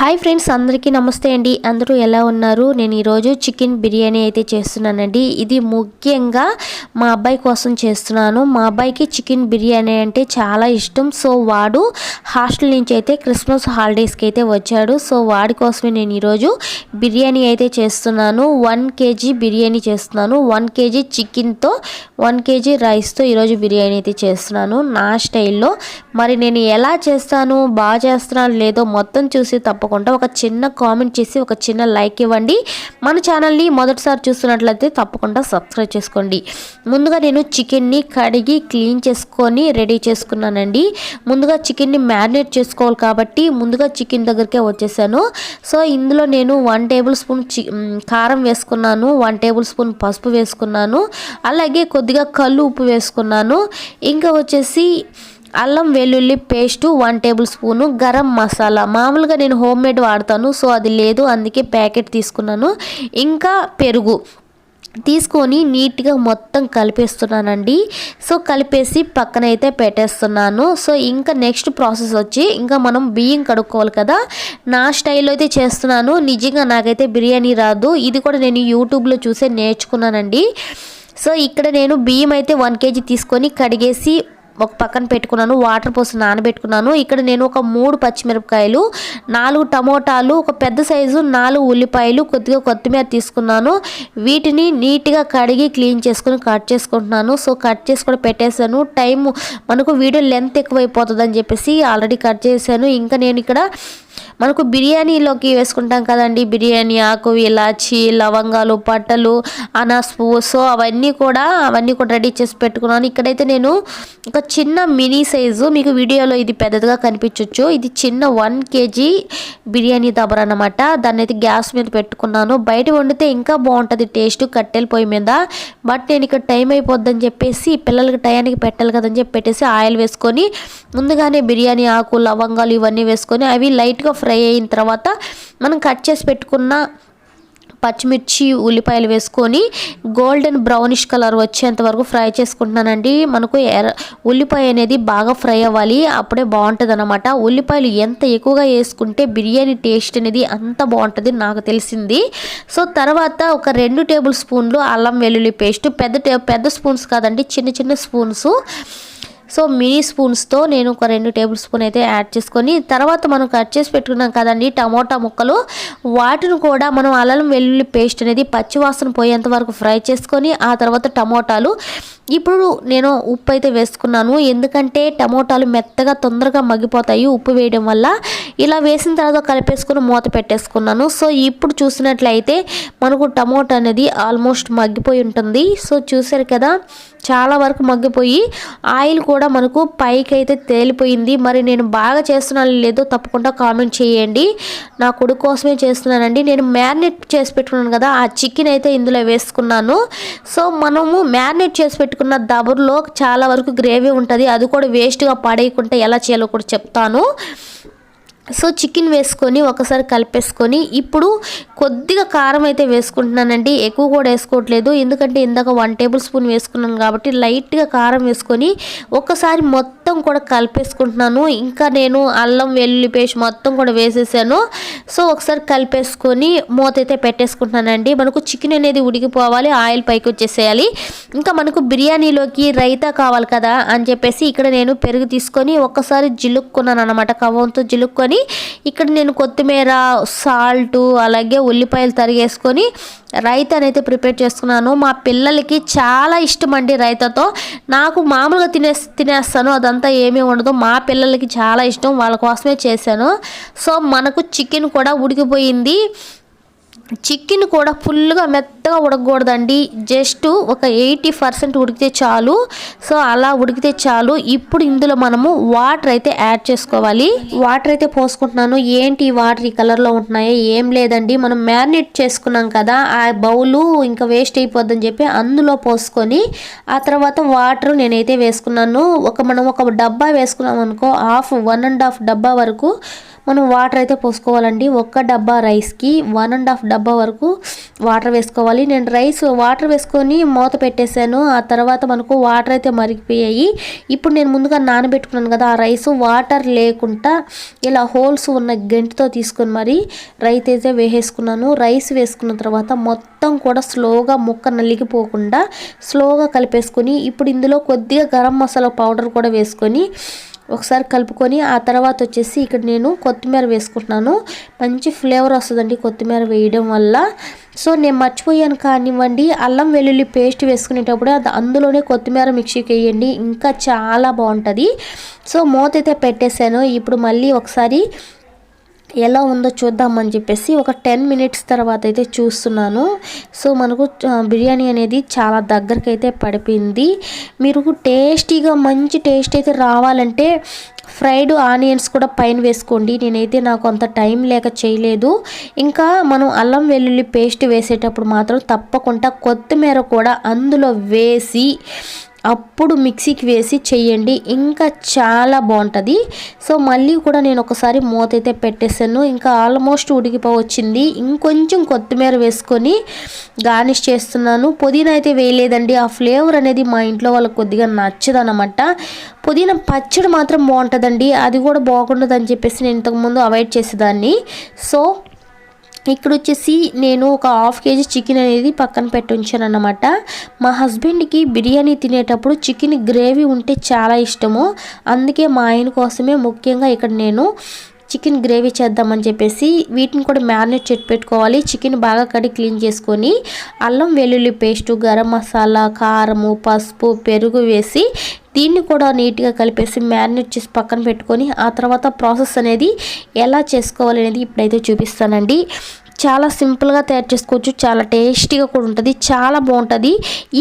Hi friends అందరికీ నమస్తే అండి. అందరూ ఎలా ఉన్నారు? నేను ఈరోజు చికెన్ బిర్యానీ అయితే చేస్తున్నానండి. ఇది ముఖ్యంగా మా అబ్బాయి కోసం చేస్తున్నాను. మా అబ్బాయికి చికెన్ బిర్యానీ అంటే చాలా ఇష్టం. సో వాడు హాస్టల్ నుంచి అయితే క్రిస్మస్ హాలిడేస్కి అయితే వచ్చాడు. సో వాడి కోసమే నేను ఈరోజు బిర్యానీ అయితే చేస్తున్నాను. వన్ కేజీ బిర్యానీ చేస్తున్నాను. వన్ కేజీ చికెన్తో వన్ కేజీ రైస్తో ఈరోజు బిర్యానీ అయితే చేస్తున్నాను. నా స్టైల్లో. మరి నేను ఎలా చేస్తాను బాగా చేస్తున్నాను లేదో మొత్తం చూసి తప్పకుండా ఒక చిన్న కామెంట్ చేసి ఒక చిన్న లైక్ ఇవ్వండి. మన ఛానల్ని మొదటిసారి చూస్తున్నట్లయితే తప్పకుండా సబ్స్క్రైబ్ చేసుకోండి. ముందుగా నేను చికెన్ని కడిగి క్లీన్ చేసుకొని రెడీ చేసుకున్నానండి. ముందుగా చికెన్ని మ్యారినేట్ చేసుకోవాలి కాబట్టి ముందుగా చికెన్ దగ్గరికే వచ్చేసాను. సో ఇందులో నేను వన్ టేబుల్ స్పూన్ చి కారం వేసుకున్నాను వన్ టేబుల్ స్పూన్ పసుపు వేసుకున్నాను. అలాగే కొద్దిగా కళ్ళు ఉప్పు వేసుకున్నాను. ఇంకా వచ్చేసి అల్లం వెల్లుల్లి paste one tablespoon garam masala. మామూలుగా నేను హోమ్ మేడ్ వాడతాను సో అది లేదు అందుకే ప్యాకెట్ తీసుకున్నాను. ఇంకా పెరుగు. తీసుకొని నీట్గా మొత్తం కలిపేస్తున్నానండి. సో కలిపేసి పక్కనైతే పెట్టేస్తున్నాను. సో ఇంకా నెక్స్ట్ ప్రాసెస్ వచ్చి ఇంకా మనం బియ్యం కడుక్కోవాలి కదా. నా స్టైల్లో అయితే చేస్తున్నాను. నిజంగా నాకైతే బిర్యానీ రాదు. ఇది కూడా నేను యూట్యూబ్లో చూసే నేర్చుకున్నానండి. సో ఇక్కడ నేను బియ్యం అయితే వన్ కేజీ తీసుకొని కడిగేసి ఒక పక్కన పెట్టుకున్నాను వాటర్ పోసి నానబెట్టుకున్నాను. ఇక్కడ నేను ఒక మూడు పచ్చిమిరపకాయలు నాలుగు టమోటాలు ఒక పెద్ద సైజు నాలుగు ఉల్లిపాయలు కొద్దిగా కొత్తిమీర తీసుకున్నాను. వీటిని నీట్గా కడిగి క్లీన్ చేసుకుని కట్ చేసుకుంటున్నాను. సో కట్ చేసి కూడా పెట్టేశాను. టైం మనకు వీడియో లెంత్ ఎక్కువైపోతుంది అని చెప్పేసి ఆల్రెడీ కట్ చేశాను. ఇంకా నేను ఇక్కడ మనకు బిర్యానీలోకి వేసుకుంటాం కదండి. బిర్యానీ ఆకు ఇలాచి లవంగాలు పట్టలు అనాస్ పువ్వు సో అవన్నీ కూడా అవన్నీ కూడా రెడీ చేసి పెట్టుకున్నాను. ఇక్కడైతే నేను ఒక చిన్న మినీ సైజు మీకు వీడియోలో ఇది పెద్దదిగా కనిపించవచ్చు ఇది చిన్న వన్ కేజీ బిర్యానీ దబర్ అనమాట దాన్ని అయితే గ్యాస్ మీద పెట్టుకున్నాను. బయట వండితే ఇంకా బాగుంటుంది టేస్ట్ కట్టెల పొయ్యి మీద. బట్ నేను ఇక్కడ టైం అయిపోద్దని చెప్పేసి పిల్లలకి టయానికి పెట్టాలి కదని చెప్పి పెట్టేసి ఆయిల్ వేసుకొని ముందుగానే బిర్యానీ ఆకు లవంగాలు ఇవన్నీ వేసుకొని అవి లైట్గా ఫ్రై అయిన తర్వాత మనం కట్ చేసి పెట్టుకున్న పచ్చిమిర్చి ఉల్లిపాయలు వేసుకొని గోల్డెన్ బ్రౌనిష్ కలర్ వచ్చేంత వరకు ఫ్రై చేసుకుంటున్నానండి. మనకు ఎర్ర ఉల్లిపాయ అనేది బాగా ఫ్రై అవ్వాలి. అప్పుడే బాగుంటుంది అనమాట ఉల్లిపాయలు ఎంత ఎక్కువగా వేసుకుంటే బిర్యానీ టేస్ట్ అనేది అంత బాగుంటుంది నాకు తెలిసింది. సో తర్వాత ఒక రెండు టేబుల్ స్పూన్లు అల్లం వెల్లుల్లి పేస్ట్. పెద్ద పెద్ద స్పూన్స్ కాదండి చిన్న చిన్న స్పూన్స్. సో మినీ స్పూన్స్తో నేను ఒక రెండు టేబుల్ స్పూన్ అయితే యాడ్ చేసుకొని తర్వాత మనం కట్ చేసి పెట్టుకున్నాం కదండి టమోటా ముక్కలు. వాటిని కూడా మనం అల్లం వెల్లుల్లి పేస్ట్ అనేది పచ్చివాసన పోయేంత వరకు ఫ్రై చేసుకొని ఆ తర్వాత టమోటాలు. ఇప్పుడు నేను ఉప్పు అయితే వేసుకున్నాను. ఎందుకంటే టమోటాలు మెత్తగా తొందరగా మగ్గిపోతాయి ఉప్పు వేయడం వల్ల. ఇలా వేసిన తర్వాత కలిపేసుకుని మూత పెట్టేసుకున్నాను. సో ఇప్పుడు చూసినట్లయితే మనకు టమోటా అనేది ఆల్మోస్ట్ మగ్గిపోయి ఉంటుంది. సో చూసారు కదా చాలా వరకు మగ్గిపోయి ఆయిల్ కూడా మనకు పైకి అయితే తేలిపోయింది. మరి నేను బాగా చేస్తున్నాను లేదో తప్పకుండా కామెంట్ చేయండి. నా కొడుకు కోసమే చేస్తున్నానండి. నేను మ్యారినేట్ చేసి పెట్టుకున్నాను కదా ఆ చికెన్ అయితే ఇందులో వేసుకున్నాను. సో మనము మ్యారినేట్ చేసి పెట్టుకున్న దబుర్లో చాలా వరకు గ్రేవీ ఉంటుంది. అది కూడా వేస్ట్గా పడేయకుండా ఎలా చేయాలో కూడా చెప్తాను. సో చికెన్ వేసుకొని ఒకసారి కలిపేసుకొని ఇప్పుడు కొద్దిగా కారం అయితే వేసుకుంటున్నానండి. ఎక్కువ కూడా వేసుకోవట్లేదు. ఎందుకంటే ఇందాక వన్ టేబుల్ స్పూన్ వేసుకున్నాను కాబట్టి లైట్గా కారం వేసుకొని ఒకసారి మొత్తం కూడా కలిపేసుకుంటున్నాను. ఇంకా నేను అల్లం వెల్లుల్లి పేస్ట్ మొత్తం కూడా వేసేసాను. సో ఒకసారి కలిపేసుకొని మూత అయితే పెట్టేసుకుంటున్నానండి. మనకు చికెన్ అనేది ఉడికిపోవాలి. ఆయిల్ పైకి వచ్చేసేయాలి. ఇంకా మనకు బిర్యానీలోకి రైతా కావాలి కదా అని చెప్పేసి ఇక్కడ నేను పెరుగు తీసుకొని ఒక్కసారి జిలుక్కున్నాను అనమాట కవ్వంతో జిలుక్కొని ఇక్కడ నేను కొత్తిమీర సాల్ట్ అలాగే ఉల్లిపాయలు తరిగేసుకొని రైతనైతే అయితే ప్రిపేర్ చేసుకున్నాను. మా పిల్లలకి చాలా ఇష్టం అండి రైతాతో. నాకు మామూలుగా తినే తినేస్తాను. అదంతా ఏమీ ఉండదు. మా పిల్లలకి చాలా ఇష్టం. వాళ్ళ కోసమే చేశాను. సో మనకు చికెన్ కూడా ఉడికిపోయింది. చికెన్ కూడా ఫుల్గా మెత్తగా ఉడకకూడదండి. జస్ట్ ఒక ఎయిటీ పర్సెంట్ ఉడికితే చాలు. సో అలా ఉడికితే చాలు. ఇప్పుడు ఇందులో మనము వాటర్ అయితే యాడ్ చేసుకోవాలి. వాటర్ అయితే పోసుకుంటున్నాను. ఏంటి ఈ వాటర్ ఈ కలర్లో ఉంటున్నాయో? ఏం లేదండి. మనం మ్యారినేట్ చేసుకున్నాం కదా ఆ బౌలు ఇంకా వేస్ట్ అయిపోద్దని చెప్పి అందులో పోసుకొని ఆ తర్వాత వాటర్ నేనైతే వేసుకున్నాను. ఒక మనం ఒక డబ్బా వేసుకున్నాం అనుకో హాఫ్ వన్ అండ్ హాఫ్ డబ్బా వరకు మనం వాటర్ అయితే పోసుకోవాలండి. ఒక్క డబ్బా రైస్కి వన్ అండ్ హాఫ్ హాఫ్ డబ్బా వరకు వాటర్ వేసుకోవాలి. నేను రైస్ వాటర్ వేసుకొని మూత పెట్టేశాను. ఆ తర్వాత మనకు వాటర్ అయితే మరిగిపోయాయి. ఇప్పుడు నేను ముందుగా నానబెట్టుకున్నాను కదా ఆ రైస్ వాటర్ లేకుండా ఇలా హోల్స్ ఉన్న గంటితో తీసుకొని మరి రైస్ అయితే వేసేసుకున్నాను. రైస్ వేసుకున్న తర్వాత మొత్తం కూడా స్లోగా ముక్క నలిగిపోకుండా స్లోగా కలిపేసుకొని ఇప్పుడు ఇందులో కొద్దిగా గరం మసాలా పౌడర్ కూడా వేసుకొని ఒకసారి కలుపుకొని ఆ తర్వాత వచ్చేసి ఇక్కడ నేను కొత్తిమీర వేసుకుంటున్నాను. మంచి ఫ్లేవర్ వస్తుందండి కొత్తిమీర వేయడం వల్ల. సో నేను మర్చిపోయాను కానివ్వండి అల్లం వెల్లుల్లి పేస్ట్ వేసుకునేటప్పుడు అది అందులోనే కొత్తిమీర మిక్సీకి వేయండి ఇంకా చాలా బాగుంటుంది. సో మూత అయితే పెట్టేశాను. ఇప్పుడు మళ్ళీ ఒకసారి ఎలా ఉందో చూద్దామని చెప్పేసి ఒక టెన్ మినిట్స్ తర్వాత అయితే చూస్తున్నాను. సో మనకు బిర్యానీ అనేది చాలా దగ్గరకు అయితే పడిపోయింది. మీరు టేస్టీగా మంచి టేస్ట్ అయితే రావాలంటే ఫ్రైడ్ ఆనియన్స్ కూడా పైన వేసుకోండి. నేనైతే నాకు అంత టైం లేక చేయలేదు. ఇంకా మనం అల్లం వెల్లుల్లి పేస్ట్ వేసేటప్పుడు మాత్రం తప్పకుండా కొత్తిమీర కూడా అందులో వేసి అప్పుడు మిక్సీకి వేసి చేయండి. ఇంకా చాలా బాగుంటుంది. సో మళ్ళీ కూడా నేను ఒకసారి మూత అయితే పెట్టేసాను ఇంకా ఆల్మోస్ట్ ఉడికిపోవచ్చింది. ఇంకొంచెం కొత్తిమీర వేసుకొని గార్నిష్ చేస్తున్నాను. పుదీనా అయితే వేయలేదండి. ఆ ఫ్లేవర్ అనేది మా ఇంట్లో వాళ్ళకి కొద్దిగా నచ్చదనమాట పుదీనా పచ్చడి మాత్రం బాగుంటుందండి. అది కూడా బాగుండదని చెప్పేసి నేను ఇంతకుముందు అవాయిడ్ చేసేదాన్ని. సో ఇక్కడ వచ్చేసి నేను ఒక హాఫ్ కేజీ చికెన్ అనేది పక్కన పెట్టి ఉంచాను అన్నమాట మా హస్బెండ్కి బిర్యానీ తినేటప్పుడు చికెన్ గ్రేవీ ఉంటే చాలా ఇష్టము. అందుకే మా ఆయన కోసమే ముఖ్యంగా ఇక్కడ నేను చికెన్ గ్రేవీ చేద్దామని చెప్పేసి వీటిని కూడా మ్యారినేట్ చేసి పెట్టుకోవాలి. చికెన్ బాగా కడిగి క్లీన్ చేసుకొని అల్లం వెల్లుల్లి పేస్టు గరం మసాలా కారము పసుపు పెరుగు వేసి దీన్ని కూడా నీట్గా కలిపేసి మ్యారినేట్ చేసి పక్కన పెట్టుకొని ఆ తర్వాత ప్రాసెస్ అనేది ఎలా చేసుకోవాలి అనేది ఇప్పుడైతే చూపిస్తానండి. చాలా సింపుల్గా తయారు చేసుకోవచ్చు. చాలా టేస్టీగా కూడా ఉంటుంది. చాలా బాగుంటుంది.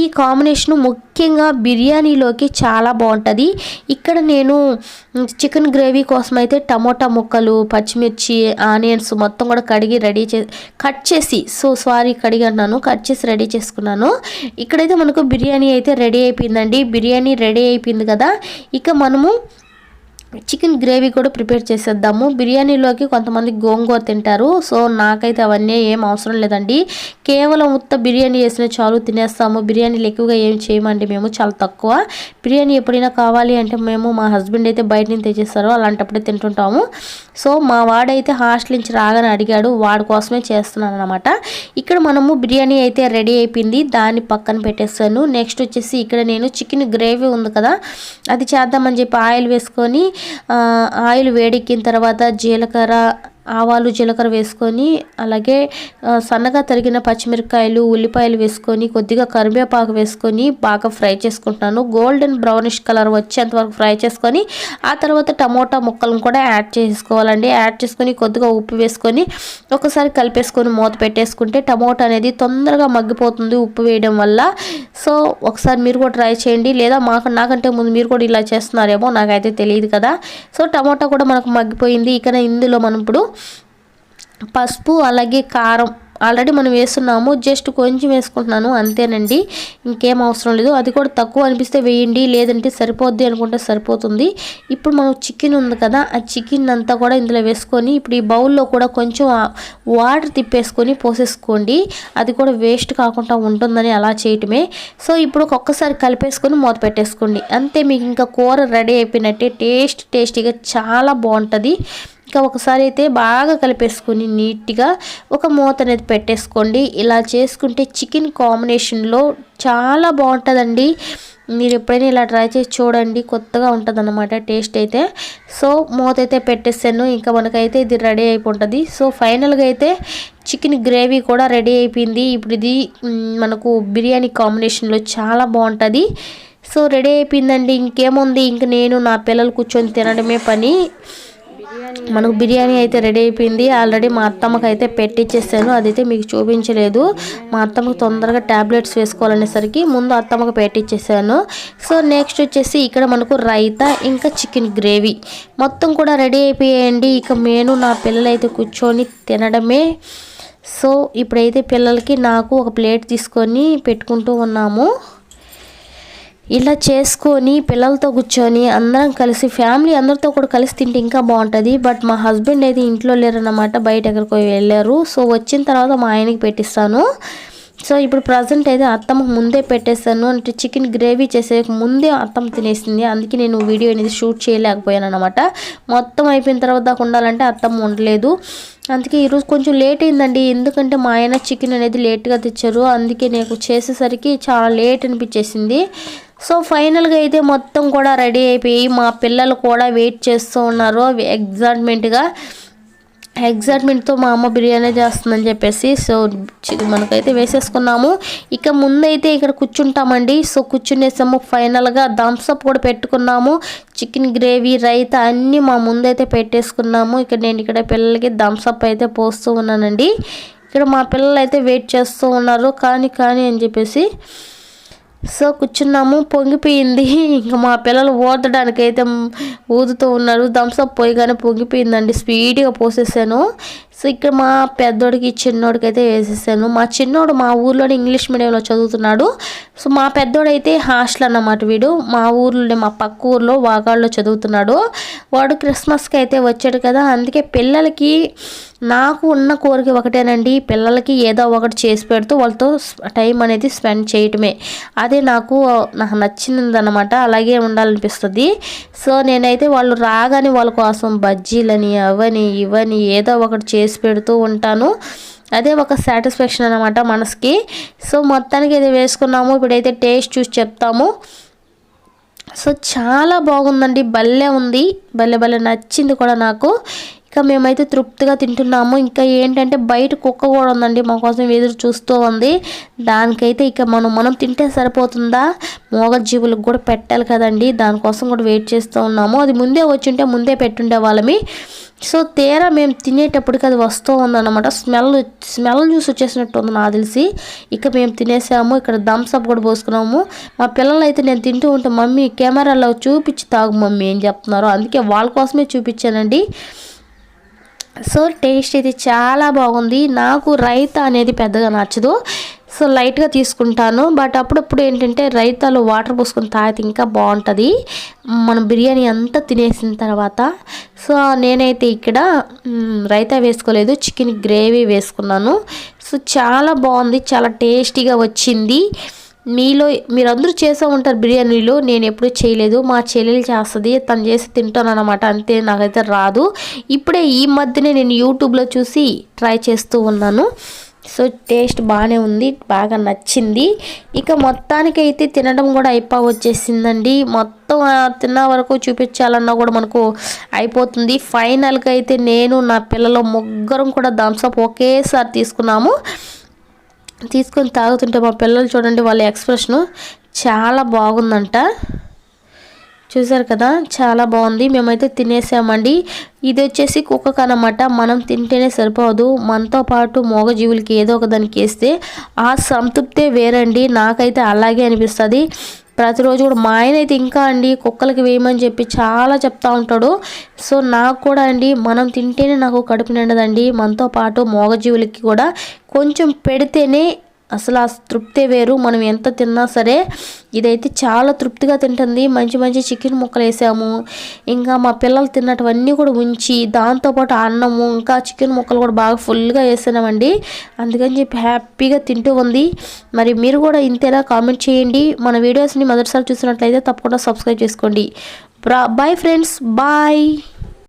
ఈ కాంబినేషన్ ముఖ్యంగా బిర్యానీలోకి చాలా బాగుంటుంది. ఇక్కడ నేను చికెన్ గ్రేవీ కోసం అయితే టమోటా ముక్కలు పచ్చిమిర్చి ఆనియన్స్ మొత్తం కూడా కడిగి రెడీ చే కట్ చేసి సో సారీ కడిగి అన్నాను. కట్ చేసి రెడీ చేసుకున్నాను. ఇక్కడైతే మనకు బిర్యానీ అయితే రెడీ అయిపోయిందండి. బిర్యానీ రెడీ అయిపోయింది అయిపోయింది కదా. ఇక మనము చికెన్ గ్రేవీ కూడా ప్రిపేర్ చేసేద్దాము. బిర్యానీలోకి కొంతమంది గోంగూర తింటారు. సో నాకైతే అవన్నీ ఏం అవసరం లేదండి. కేవలం ఉత్త బిర్యానీ వేసిన చాలు తినేస్తాము. బిర్యానీలు ఎక్కువగా ఏం చేయమండి మేము చాలా తక్కువ. బిర్యానీ ఎప్పుడైనా కావాలి అంటే మేము మా హస్బెండ్ అయితే బయట నుంచి తెచ్చేస్తారు. అలాంటప్పుడే తింటుంటాము. సో మా వాడైతే హాస్టల్ నుంచి రాగానే అడిగాడు. వాడి కోసమే చేస్తున్నాను అనమాట ఇక్కడ మనము బిర్యానీ అయితే రెడీ అయిపోయింది. దాన్ని పక్కన పెట్టేస్తాను నెక్స్ట్ వచ్చేసి ఇక్కడ నేను చికెన్ గ్రేవీ ఉంది కదా అది చేద్దామని చెప్పి ఆయిల్ వేసుకొని ఆయిల్ వేడెక్కిన తర్వాత జీలకర్ర ఆవాలు జీలకర్ర వేసుకొని అలాగే సన్నగా తరిగిన పచ్చిమిరపకాయలు ఉల్లిపాయలు వేసుకొని కొద్దిగా కరివేపాకు వేసుకొని బాగా ఫ్రై చేసుకుంటున్నాను గోల్డెన్ బ్రౌనిష్ కలర్ వచ్చేంత వరకు ఫ్రై చేసుకొని ఆ తర్వాత టమోటా ముక్కలను కూడా యాడ్ చేసుకోవాలండి. యాడ్ చేసుకొని కొద్దిగా ఉప్పు వేసుకొని ఒకసారి కలిపేసుకొని మూత పెట్టేసుకుంటే టమోటా అనేది తొందరగా మగ్గిపోతుంది ఉప్పు వేయడం వల్ల. సో ఒకసారి మీరు కూడా ట్రై చేయండి. లేదా మాకు నాకంటే ముందు మీరు కూడా ఇలా చేస్తున్నారేమో నాకైతే తెలియదు కదా. సో టమోటా కూడా మనకు మగ్గిపోయింది. ఇక ఇందులో మనం ఇప్పుడు పసుపు అలాగే కారం ఆల్రెడీ మనం వేస్తున్నాము. జస్ట్ కొంచెం వేసుకుంటున్నాను. అంతేనండి. ఇంకేం అవసరం లేదు. అది కూడా తక్కువ అనిపిస్తే వేయండి. లేదంటే సరిపోద్ది అనుకుంటే సరిపోతుంది. ఇప్పుడు మనం చికెన్ ఉంది కదా ఆ చికెన్ అంతా కూడా ఇందులో వేసుకొని ఇప్పుడు ఈ బౌల్లో కూడా కొంచెం వాటర్ తిప్పేసుకొని పోసేసుకోండి. అది కూడా వేస్ట్ కాకుండా ఉంటుందని అలా చేయటమే. సో ఇప్పుడు ఒక్కొక్కసారి కలిపేసుకొని మూత పెట్టేసుకోండి. అంతే మీకు ఇంకా కూర రెడీ అయిపోయినట్టే టేస్ట్ టేస్టీగా చాలా బాగుంటుంది. ఇంకా ఒకసారి అయితే బాగా కలిపేసుకొని నీట్గా ఒక మూత అనేది పెట్టేసుకోండి. ఇలా చేసుకుంటే చికెన్ కాంబినేషన్లో చాలా బాగుంటుందండి. మీరు ఎప్పుడైనా ఇలా ట్రై చేసి చూడండి. కొత్తగా ఉంటుంది టేస్ట్ అయితే. సో మూత అయితే పెట్టేసాను. ఇంకా మనకైతే ఇది రెడీ అయిపోతుంది సో ఫైనల్గా అయితే చికెన్ గ్రేవీ కూడా రెడీ అయిపోయింది. ఇప్పుడు ఇది మనకు బిర్యానీ కాంబినేషన్లో చాలా బాగుంటుంది. సో రెడీ అయిపోయిందండి. ఇంకేముంది? ఇంక నేను నా పిల్లలు కూర్చొని తినడమే పని. మనకు బిర్యానీ అయితే రెడీ అయిపోయింది. ఆల్రెడీ మా అత్తమ్మకి అయితే పెట్టించేసాను అదైతే మీకు చూపించలేదు. మా అత్తమ్మకి తొందరగా ట్యాబ్లెట్స్ వేసుకోవాలనేసరికి ముందు అత్తమ్మకి పెట్టించేసాను సో నెక్స్ట్ వచ్చేసి ఇక్కడ మనకు రైతా ఇంకా చికెన్ గ్రేవీ. మొత్తం కూడా రెడీ అయిపోయాయండి. ఇక నేను నా పిల్లలైతే కూర్చొని తినడమే. సో ఇప్పుడైతే పిల్లలకి నాకు ఒక ప్లేట్ తీసుకొని పెట్టుకుంటూ ఉన్నాము. ఇలా చేసుకొని పిల్లలతో కూర్చొని అందరం కలిసి ఫ్యామిలీ అందరితో కూడా కలిసి తింటే ఇంకా బాగుంటుంది. బట్ మా హస్బెండ్ అయితే ఇంట్లో లేరన్నమాట బయట ఎక్కడికి వెళ్ళారు. సో వచ్చిన తర్వాత మా ఆయనకి పెట్టిస్తాను. సో ఇప్పుడు ప్రజెంట్ అయితే అత్తమ్మ ముందే పెట్టేస్తాను అంటే చికెన్ గ్రేవీ చేసే ముందే అత్తమ్మ తినేసింది. అందుకే నేను వీడియో అనేది షూట్ చేయలేకపోయాను అనమాట మొత్తం అయిపోయిన తర్వాత దాకా ఉండాలంటే అత్తమ్మ ఉండలేదు. అందుకే ఈరోజు కొంచెం లేట్ అయిందండి. ఎందుకంటే మా ఆయన చికెన్ అనేది లేట్గా తెచ్చారు. అందుకే నాకు చేసేసరికి చాలా లేట్ అనిపించేసింది. సో ఫైనల్గా అయితే మొత్తం కూడా రెడీ అయిపోయి మా పిల్లలు కూడా వెయిట్ చేస్తూ ఉన్నారు. ఎగ్జాట్మెంట్గా ఎగ్జైట్మెంట్తో మా అమ్మ బిర్యానీ చేస్తుందని చెప్పేసి సో మనకైతే వేసేసుకున్నాము. ఇక ముందైతే ఇక్కడ కూర్చుంటామండి. సో కూర్చునేసాము ఫైనల్గా థమ్స్అప్ కూడా పెట్టుకున్నాము. చికెన్ గ్రేవీ రైత అన్నీ మా ముందైతే పెట్టేసుకున్నాము. ఇక్కడ నేను ఇక్కడ పిల్లలకి థమ్స్అప్ అయితే పోస్తూ ఉన్నానండి. ఇక్కడ మా పిల్లలు అయితే వెయిట్ చేస్తూ ఉన్నారు. కానీ కానీ అని చెప్పేసి సో కూర్చున్నాము పొంగిపోయింది. ఇంకా మా పిల్లలు ఊదడానికి అయితే ఊదుతూ ఉన్నారు. థమ్స్అప్ పోయిగానే పొంగిపోయిందండి. స్పీడ్గా పోసేసాను. సో ఇక్కడ మా పెద్దోడికి చిన్నోడికి అయితే వేసేసాను. మా చిన్నోడు మా ఊర్లోనే ఇంగ్లీష్ మీడియంలో చదువుతున్నాడు. సో మా పెద్దోడైతే హాస్టల్ అన్నమాట వీడు. మా ఊర్లోనే మా పక్క ఊర్లో వాగాళ్ళలో చదువుతున్నాడు. వాడు క్రిస్మస్కి అయితే వచ్చాడు కదా అందుకే పిల్లలకి నాకు ఉన్న కోరిక ఒకటేనండి. పిల్లలకి ఏదో ఒకటి చేసి పెడుతూ వాళ్ళతో టైం అనేది స్పెండ్ చేయటమే. అదే నాకు నాకు నచ్చింది అనమాట అలాగే ఉండాలనిపిస్తుంది. సో నేనైతే వాళ్ళు రాగానే వాళ్ళ కోసం బజ్జీలని అవని ఇవని ఏదో ఒకటి చేసి పెడుతూ ఉంటాను. అదే ఒక సాటిస్ఫాక్షన్ అనమాట మనసుకి. సో మొత్తానికి ఇది వేసుకున్నాము. ఇప్పుడైతే టేస్ట్ చూసి చెప్తాము. సో చాలా బాగుందండి. భలే ఉంది. భలే భలే నచ్చింది కూడా నాకు. ఇంకా మేమైతే తృప్తిగా తింటున్నాము. ఇంకా ఏంటంటే బయట కుక్క కూడా ఉందండి మా కోసం ఎదురు చూస్తూ ఉంది. దానికైతే ఇక మనం మనం తింటే సరిపోతుందా? జీవులకు కూడా పెట్టాలి కదండి. దానికోసం కూడా వెయిట్ చేస్తూ ఉన్నాము. అది ముందే వచ్చింటే ముందే పెట్టుండే వాళ్ళమి. సో తీరా మేము తినేటప్పటికి అది వస్తూ ఉందన్నమాట. స్మెల్ స్మెల్ చూసి వచ్చేసినట్టు ఉంది నాకు తెలిసి. ఇక మేము తినేసాము. ఇక్కడ థమ్స్అప్ కూడా పోసుకున్నాము. మా పిల్లలు అయితే నేను తింటూ ఉంటే మమ్మీ కెమెరాలో చూపించి తాగు మమ్మీ ఏం చెప్తున్నారు. అందుకే వాళ్ళ కోసమే చూపించానండి. సో టేస్ట్ అయితే చాలా బాగుంది. నాకు రైత అనేది పెద్దగా నచ్చదు. సో లైట్గా తీసుకుంటాను. బట్ అప్పుడప్పుడు ఏంటంటే రైతాలో వాటర్ పోసుకొని తాగితే ఇంకా బాగుంటుంది. మనం బిర్యానీ అంతా తినేసిన తర్వాత. సో నేనైతే ఇక్కడ రైతా వేసుకోలేదు. చికెన్ గ్రేవీ వేసుకున్నాను. సో చాలా బాగుంది. చాలా టేస్టీగా వచ్చింది. మీలో మీరందరూ చేసే ఉంటారు బిర్యానీలు నేను ఎప్పుడూ చేయలేదు. మా చెల్లెలు చేస్తుంది తను చేసి తింటాను అనమాట అంతే నాకైతే రాదు. ఇప్పుడే ఈ మధ్యనే నేను యూట్యూబ్లో చూసి ట్రై చేస్తూ ఉన్నాను. సో టేస్ట్ బాగానే ఉంది బాగా నచ్చింది. ఇక మొత్తానికి అయితే తినడం కూడా అయిపో వచ్చేసిందండి. మొత్తం తిన్న వరకు చూపించాలన్నా కూడా మనకు అయిపోతుంది. ఫైనల్గా అయితే నేను నా పిల్లలు ముగ్గురం కూడా థమ్స్అప్ ఒకేసారి తీసుకున్నాము. తీసుకొని తాగుతుంటే మా పిల్లలు చూడండి వాళ్ళ ఎక్స్ప్రెషను చాలా బాగుందంట. చూసారు కదా? చాలా బాగుంది. మేమైతే తినేసామండి. ఇది వచ్చేసి కుక్కకు అనమాట మనం తింటేనే సరిపోదు. మనతో పాటు మోగజీవులకి ఏదో ఒక దానికి వేస్తే ఆ సంతృప్తే వేరండి. నాకైతే అలాగే అనిపిస్తుంది. ప్రతిరోజు కూడా మా ఆయన అయితే ఇంకా అండి కుక్కలకి వేయమని చెప్పి చాలా చెప్తా ఉంటాడు. సో నాకు కూడా అండి మనం తింటేనే నాకు కడుపు నిండదండి. మనతో పాటు మోగజీవులకి కూడా కొంచెం పెడితేనే అసలు ఆ తృప్తే వేరు. మనం ఎంత తిన్నా సరే ఇదైతే చాలా తృప్తిగా తింటుంది. మంచి మంచి చికెన్ ముక్కలు వేసాము. ఇంకా మా పిల్లలు తిన్నటువన్నీ కూడా ఉంచి దాంతోపాటు అన్నము ఇంకా చికెన్ ముక్కలు కూడా బాగా ఫుల్గా వేసామండి. అందుకని చెప్పి హ్యాపీగా తింటూ ఉంది. మరి మీరు కూడా ఇంతేలా కామెంట్ చేయండి. మన వీడియోస్ని మొదటిసారి చూసినట్లయితే తప్పకుండా సబ్స్క్రైబ్ చేసుకోండి. Bye friends. బాయ్.